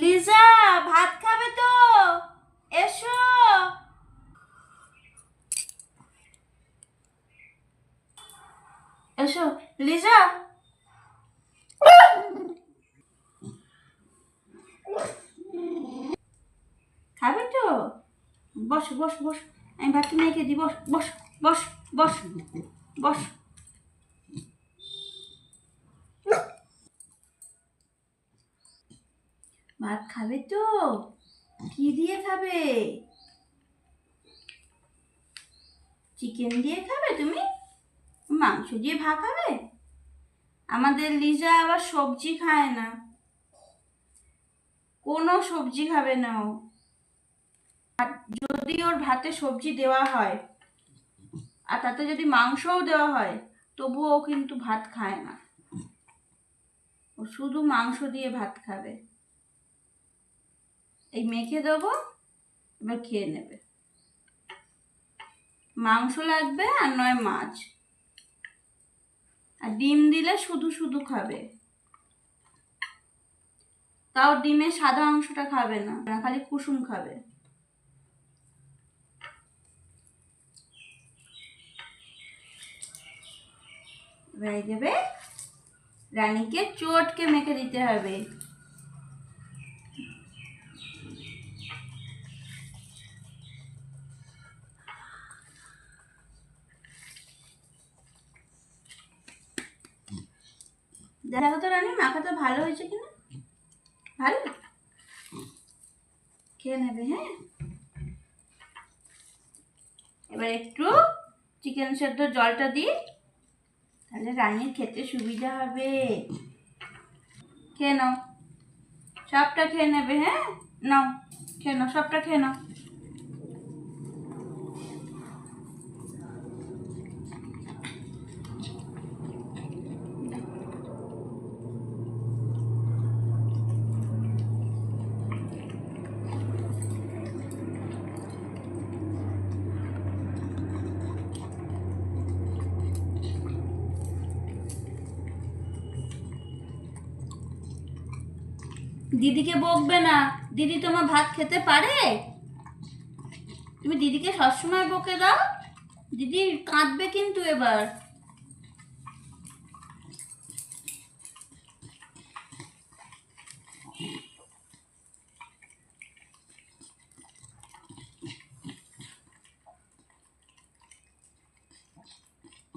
লিজা, ভাত খাবে তো? এসো। এসো, লিজা। খাবে তো? বস বস বস। আমি ভাতটা মেখে দিই, বস বস বস বস বস। ভাত খাবে তো? কি দিয়ে খাবে? চিকেন দিয়ে খাবে তুমি? মাংস দিয়ে ভাত খাবে? আমাদের লিজা আবার সবজি খায় না। কোনো সবজি খাবে না ও। যদি ওর ভাতে সবজি দেওয়া হয়, আর তাতে যদি মাংসও দেওয়া হয়, তবুও ও কিন্তু ভাত খায় না। ও শুধু মাংস দিয়ে ভাত খাবে। মেখে দেবো, এবার খেয়ে নেবে। মাংস লাগবে আর নয় মাছ। আর ডিম দিলে শুধু শুধু খাবে। তাও ডিমের সাদা অংশটা খাবে না খালি কুসুম খাবে। এই দেবে রানীকে চটকে মেখে দিতে হবে। দেখো তো রানী মাখা তো ভালো হয়েছে কিনা? ভালো? খেয়ে নেবে হ্যাঁ? এবার একটু চিকেন সেদ্ধ জলটা দিই তাহলে রানীর খেতে সুবিধা হবে। খেয়ে নাও। সবটা খেয়ে নেবে হ্যাঁ? নাও, খেয়ে নাও, সবটা খেয়ে নাও। দিদিকে বকবে না। দিদি তোমার ভাত খেতে পারে? তুমি দিদিকে সবসময় বকে দাও। দিদি কাঁদবে কিন্তু এবার।